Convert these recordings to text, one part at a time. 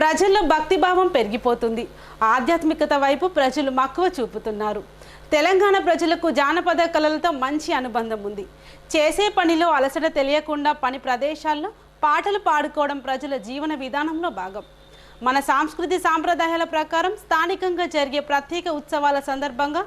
ప్రజల్లో భక్తిభావం పెరిగిపోతుంది. ఆధ్యాత్మికత వైపు ప్రజలు మక్కువ చూపుతున్నారు. తెలంగాణ ప్రజలకు జానపద కళలతో మంచి అనుబంధం ఉంది. చేసే పనిలో అలసట తెలియకుండా పని ప్రదేశాల్లో పాటలు పాడుకోవడం ప్రజల జీవన విధానంలో భాగం. మన సాంస్కృతి సాంప్రదాయాల ప్రకారం స్థానికంగా జరిగే ప్రత్యేక ఉత్సవాల సందర్భంగా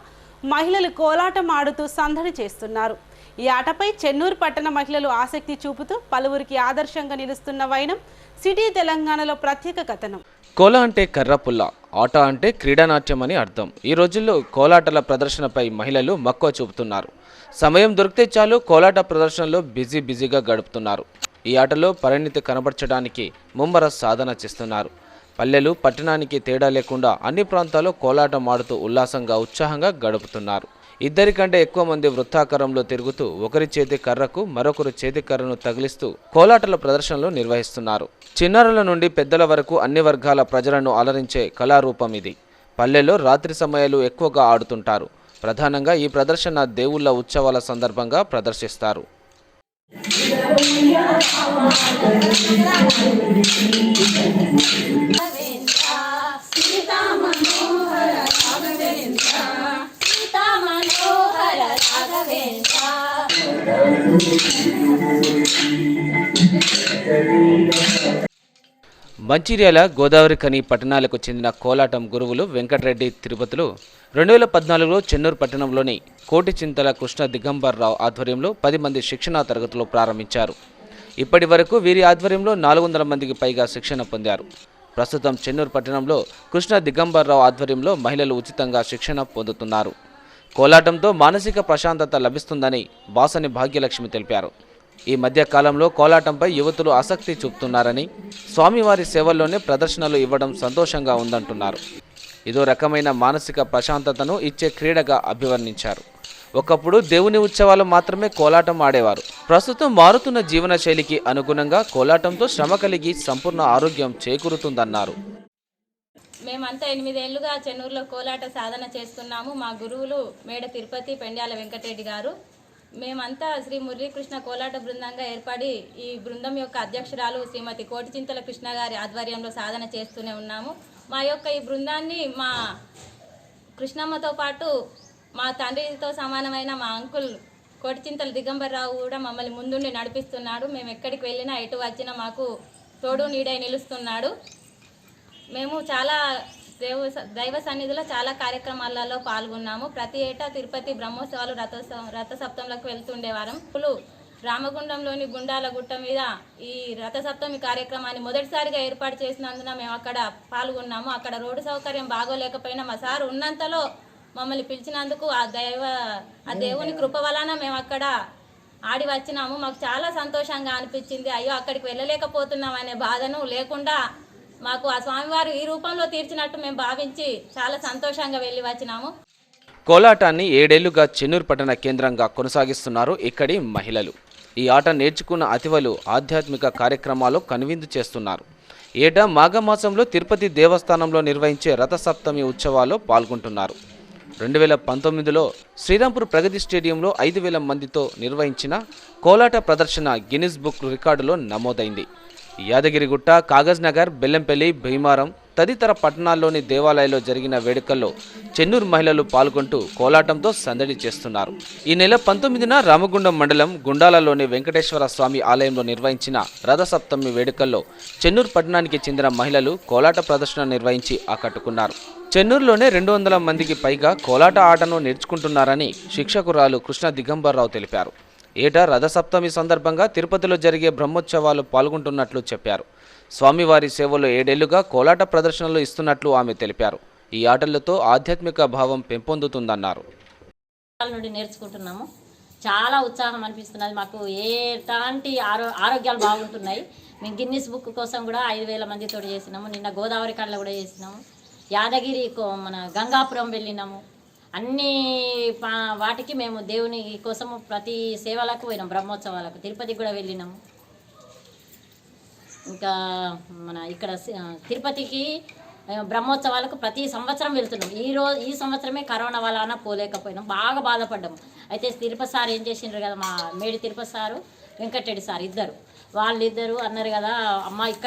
మహిళలు కోలాటం ఆడుతూ సందడి చేస్తున్నారు. ఈ ఆటపై చెన్నూరు పట్టణ మహిళలు ఆసక్తి చూపుతూ పలువురికి ఆదర్శంగా నిలుస్తున్న వైనం సిటీ తెలంగాణలో ప్రత్యేక కథనం. కోల అంటే కర్రపుల్ల ఆట అంటే క్రీడానాట్యం అని అర్థం. ఈ రోజుల్లో కోలాటల ప్రదర్శనపై మహిళలు మక్కువ చూపుతున్నారు. సమయం దొరికితే చాలు కోలాట ప్రదర్శనలో బిజీ బిజీగా గడుపుతున్నారు. ఈ ఆటలో పరిణితి కనబర్చడానికి ముమ్మర సాధన చేస్తున్నారు. పల్లెలు పట్టణానికి తేడా లేకుండా అన్ని ప్రాంతాల్లో కోలాటం ఆడుతూ ఉల్లాసంగా ఉత్సాహంగా గడుపుతున్నారు. ఇద్దరికంటే ఎక్కువ మంది వృత్తాకారంలో తిరుగుతూ ఒకరి చేతి కర్రకు మరొకరు చేతి కర్రను తగిలిస్తూ కోలాటల ప్రదర్శనలు నిర్వహిస్తున్నారు. చిన్నారుల నుండి పెద్దల వరకు అన్ని వర్గాల ప్రజలను అలరించే కళారూపం ఇది. పల్లెల్లో రాత్రి సమయాలు ఎక్కువగా ఆడుతుంటారు. ప్రధానంగా ఈ ప్రదర్శన దేవుళ్ళ ఉత్సవాల సందర్భంగా ప్రదర్శిస్తారు. మంచిర్యాల గోదావరి కని పట్టణాలకు చెందిన కోలాటం గురువులు వెంకటరెడ్డి తిరుపతిలో రెండు వేల పద్నాలుగులో చెన్నూరు పట్టణంలోని కోటి చింతల కృష్ణ దిగంబర్రావు ఆధ్వర్యంలో పది మంది శిక్షణా తరగతులు ప్రారంభించారు. ఇప్పటి వరకు వీరి ఆధ్వర్యంలో నాలుగు వందల మందికి పైగా శిక్షణ పొందారు. ప్రస్తుతం చెన్నూరు పట్టణంలో కృష్ణ దిగంబర్రావు ఆధ్వర్యంలో మహిళలు ఉచితంగా శిక్షణ పొందుతున్నారు. కోలాటంతో మానసిక ప్రశాంతత లభిస్తుందని బాసని భాగ్యలక్ష్మి తెలిపారు. ఈ మధ్య కాలంలో కోలాటంపై యువతులు ఆసక్తి చూపుతున్నారని స్వామివారి సేవల్లోనే ప్రదర్శనలు ఇవ్వడం సంతోషంగా ఉందంటున్నారు. ఇదో రకమైన మానసిక ప్రశాంతతను ఇచ్చే క్రీడగా అభివర్ణించారు. ఒకప్పుడు దేవుని ఉత్సవాలు మాత్రమే కోలాటం ఆడేవారు. ప్రస్తుతం మారుతున్న జీవన శైలికి అనుగుణంగా కోలాటంతో శ్రమ కలిగి సంపూర్ణ ఆరోగ్యం చేకూరుతుందన్నారు. మేమంతా ఎనిమిదేళ్ళుగా చెన్నూరులో కోలాట సాధన చేస్తున్నాము. మా గురువులు మేడ తిరుపతి పెండ్యాల వెంకటరెడ్డి గారు. మేమంతా శ్రీ మురళీకృష్ణ కోలాట బృందంగా ఏర్పడి ఈ బృందం యొక్క అధ్యక్షురాలు శ్రీమతి కోటిచింతల కృష్ణ గారి ఆధ్వర్యంలో సాధన చేస్తూనే ఉన్నాము. మా యొక్క ఈ బృందాన్ని మా కృష్ణమ్మతో పాటు మా తండ్రితో సమానమైన మా అంకుల్ కోటిచింతల దిగంబరరావు కూడా మమ్మల్ని ముందుండి నడిపిస్తున్నాడు. మేము ఎక్కడికి వెళ్ళినా ఎటు వచ్చినా మాకు తోడు నీడై నిలుస్తున్నాడు. మేము చాలా దేవ దైవ సన్నిధిలో చాలా కార్యక్రమాలలో పాల్గొన్నాము. ప్రతి ఏటా తిరుపతి బ్రహ్మోత్సవాలు రథోత్సవం రథసప్తంలోకి వెళ్తుండేవారం. ఇప్పుడు రామగుండంలోని గుండాల గుట్ట మీద ఈ రథసప్తమి కార్యక్రమాన్ని మొదటిసారిగా ఏర్పాటు చేసినందున మేము అక్కడ పాల్గొన్నాము. అక్కడ రోడ్డు సౌకర్యం బాగోలేకపోయినా మా సార్ ఉన్నంతలో మమ్మల్ని పిలిచినందుకు ఆ దైవ ఆ దేవుని కృప వలన మేము అక్కడ ఆడి వచ్చినాము. మాకు చాలా సంతోషంగా అనిపించింది. అయ్యో అక్కడికి వెళ్ళలేకపోతున్నాం అనే బాధను లేకుండా మాకు ఆ స్వామివారు ఈ రూపంలో తీర్చినట్టు మేము భావించి చాలా సంతోషంగా వెళ్ళి వచ్చినాము. కోలాటాన్ని ఏడేళ్ళుగా చెన్నూరు పట్టణ కేంద్రంగా కొనసాగిస్తున్నారు ఇక్కడి మహిళలు. ఈ ఆట నేర్చుకున్న అతివలు ఆధ్యాత్మిక కార్యక్రమాలు కనువిందు చేస్తున్నారు. ఏటా మాఘమాసంలో తిరుపతి దేవస్థానంలో నిర్వహించే రథసప్తమి ఉత్సవాల్లో పాల్గొంటున్నారు. రెండు వేల పంతొమ్మిదిలో శ్రీరాంపూర్ ప్రగతి స్టేడియంలో ఐదు వేల మందితో నిర్వహించిన కోలాట ప్రదర్శన గిన్నిస్ బుక్ రికార్డులో నమోదైంది. యాదగిరిగుట్ట కాగజ్నగర్ బెల్లంపల్లి భీమారం తదితర పట్టణాల్లోని దేవాలయాల్లో జరిగిన వేడుకల్లో చెన్నూరు మహిళలు పాల్గొంటూ కోలాటంతో సందడి చేస్తున్నారు. ఈ నెల పంతొమ్మిదిన రామగుండం మండలం గుండాలలోని వెంకటేశ్వర స్వామి ఆలయంలో నిర్వహించిన రథసప్తమి వేడుకల్లో చెన్నూరు పట్టణానికి చెందిన మహిళలు కోలాట ప్రదర్శన నిర్వహించి ఆకట్టుకున్నారు. చెన్నూరులోనే రెండు వందల మందికి పైగా కోలాట ఆటను నేర్చుకుంటున్నారని శిక్షకురాలు కృష్ణ దిగంబర్రావు తెలిపారు. ఏటా రథసప్తమి సందర్భంగా తిరుపతిలో జరిగే బ్రహ్మోత్సవాలు పాల్గొంటున్నట్లు చెప్పారు. స్వామివారి సేవలో ఏడేళ్ళుగా కోలాట ప్రదర్శనలు ఇస్తున్నట్లు ఆమె తెలిపారు. ఈ ఆటలతో ఆధ్యాత్మిక భావం పెంపొందుతుందన్నారు. నుండి నేర్చుకుంటున్నాము. చాలా ఉత్సాహం అనిపిస్తున్నది. మాకు ఎలాంటి ఆరో ఆరోగ్యాలు బాగుంటున్నాయి. మేము గిన్నిస్ బుక్ కోసం కూడా ఐదు వేల మందితో చేసినాము. నిన్న గోదావరి కళ్ళ కూడా చేసినాము. యాదగిరి కో- మన గంగాపురం వెళ్ళినాము. అన్ని పా- వాటికి మేము దేవుని కోసము ప్రతి సేవలకు పోయినాం బ్రహ్మోత్సవాలకు. తిరుపతికి కూడా వెళ్ళినాము. ఇంకా మన ఇక్కడ తిరుపతికి బ్రహ్మోత్సవాలకు ప్రతి సంవత్సరం వెళ్తున్నాం. ఈ రోజు ఈ సంవత్సరమే కరోనా వలన పోలేకపోయినాం. బాగా బాధపడ్డాము అయితే తిరుపతి సార్ ఏం చేసిండ్రు కదా మా మేడి తిరుపతి సారు వెంకటరెడ్డి సార్ ఇద్దరు. వాళ్ళిద్దరు అన్నారు కదా అమ్మ ఇక్కడ